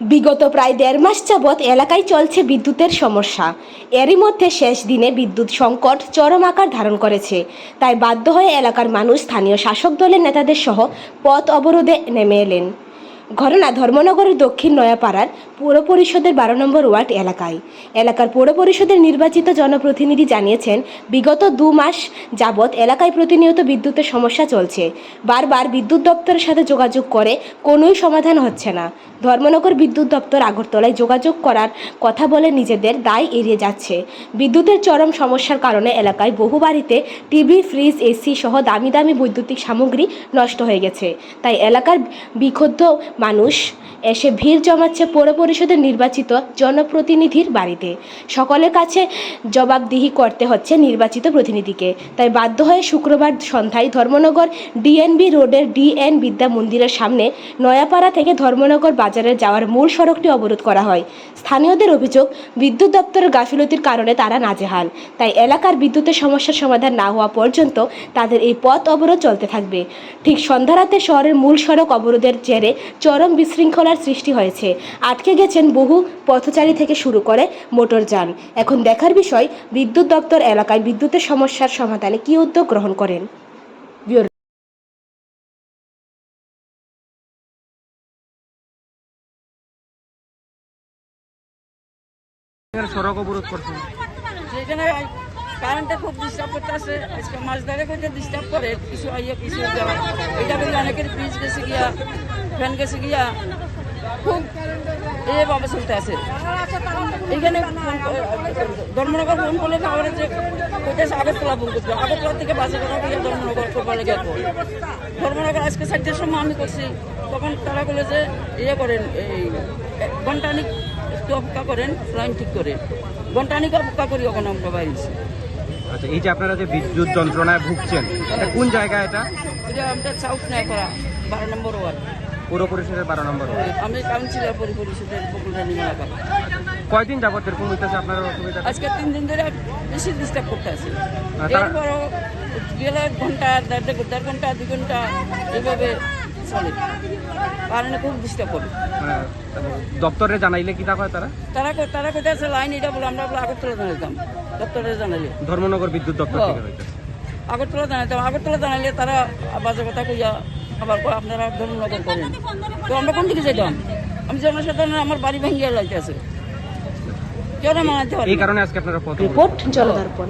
বিগত প্রায় দেড় মাস যাবৎ এলাকায় চলছে বিদ্যুতের সমস্যা। এরই মধ্যে শেষ দিনে বিদ্যুৎ সংকট চরম আকার ধারণ করেছে। তাই বাধ্য হয়ে এলাকার মানুষ স্থানীয় শাসক দলের নেতাদের সহ পথ অবরোধে নেমে এলেন। ঘটনা ধর্মনগরের দক্ষিণ নয়াপাড়ার পৌর পরিষদের বারো নম্বর ওয়ার্ড এলাকায়। এলাকার পৌর পরিষদের নির্বাচিত জনপ্রতিনিধি জানিয়েছেন, বিগত দু মাস যাবৎ এলাকায় প্রতিনিয়ত বিদ্যুতের সমস্যা চলছে। বারবার বিদ্যুৎ দপ্তরের সাথে যোগাযোগ করে কোনোই সমাধান হচ্ছে না। ধর্মনগর বিদ্যুৎ দপ্তর আগরতলায় যোগাযোগ করার কথা বলে নিজেদের দায় এড়িয়ে যাচ্ছে। বিদ্যুতের চরম সমস্যার কারণে এলাকায় বহু বাড়িতে টিভি, ফ্রিজ, এসি সহ দামি দামি বৈদ্যুতিক সামগ্রী নষ্ট হয়ে গেছে। তাই এলাকার বিক্ষুব্ধ মানুষ এসে ভিড় জমাচ্ছে পৌর পরিষদের নির্বাচিত জনপ্রতিনিধির বাড়িতে। সকলের কাছে জবাবদিহি করতে হচ্ছে নির্বাচিত প্রতিনিধিকে। তাই বাধ্য হয়ে শুক্রবার সন্ধ্যায় ধর্মনগর ডিএনবি রোডের ডিএন বিদ্যা মন্দিরের সামনে নয়াপাড়া থেকে ধর্মনগর বাজারে যাওয়ার মূল সড়কটি অবরোধ করা হয়। স্থানীয়দের অভিযোগ, বিদ্যুৎ দপ্তরের গাফিলতির কারণে তারা নাজেহাল। তাই এলাকার বিদ্যুতের সমস্যার সমাধান না হওয়া পর্যন্ত তাদের এই পথ অবরোধ চলতে থাকবে। ঠিক সন্ধ্যারাতে শহরের মূল সড়ক অবরোধের জেরে চরম বিশৃঙ্খলার সৃষ্টি হয়েছে। আটকে গেছেন বহু পথচারী থেকে শুরু করে মোটরযান এখন দেখার বিষয় বিদ্যুৎ দপ্তর এলাকায় বিদ্যুতের সমস্যার সমাধানে কী উদ্যোগ গ্রহণ করেন? সড়ক অবরোধ করছে। যেখানে কারেন্টে খুব ডিস্টার্ব আজকে মাছ ধরে করতে ডিস্টার্ব করে কিছু আইয়া কিছু যাওয়া এটা বলে অনেকের ফ্রিজ গেছে গিয়া ফ্যান গেছে গিয়া খুব এভাবে চলতে আছে। এখানে ধর্মনগর ফোন করলে খবরে যে কোথায় আগরতলা ফোন করতে। আগরতলা থেকে বাসে কথা গিয়ে ধর্মনগর করবার গেল ধর্মনগর আজকে চারটের সময় আমি করছি। তখন তারা বলে যে ইয়ে করেন এই ঘন্টানিক একটু অপেক্ষা করেন লাইন ঠিক করে। ঘন্টানিক অপেক্ষা করি ওখানে আমরা বাইরেছি আচ্ছা এই যে আপনারা যে বিদ্যুৎ যন্ত্রণায় ভুগছেন এটা কোন জায়গা এটা? এটা আমরা সাউথ নাই করা বারো নম্বর ওয়ার্ড। পৌর পরিষদের বারো নম্বর আমি কাউন্সিলর পরি পরিষদের বকুলরানী এলাকা কয়দিন যাবত এরকম হইতেছে? আপনার অসুবিধা? আজকে তিন দিন ধরে বেশি ডিস্টার্ব করতে আছে। এরপরও গেলে এক ঘণ্টা দেড় ঘণ্টা দুই ঘণ্টা এইভাবে চলে। কারণে খুব ডিস্টার্ব করে। মানে দপ্তরে জানাইলে কি হয় তারা? তারা তারা কোথায় আছে লাইন এটা বলে আমরা বলে আগরতলা জানাইতাম দপ্তরে জানাইলে। ধর্মনগর বিদ্যুৎ দপ্তর থেকে আগরতলা জানাইতাম আগরতলা জানাইলে তারা বাজে কথা কইয়া আবার আপনারা ধরুন নজর করেন। তো আমরা কোন দিকে যেতাম আমি জনসাধারণ আমার বাড়ি ভেঙে লাইতে আছে। কেউ না মানাতে পারি এই কারণে আজকে আপনারা রিপোর্ট জলদর্পণ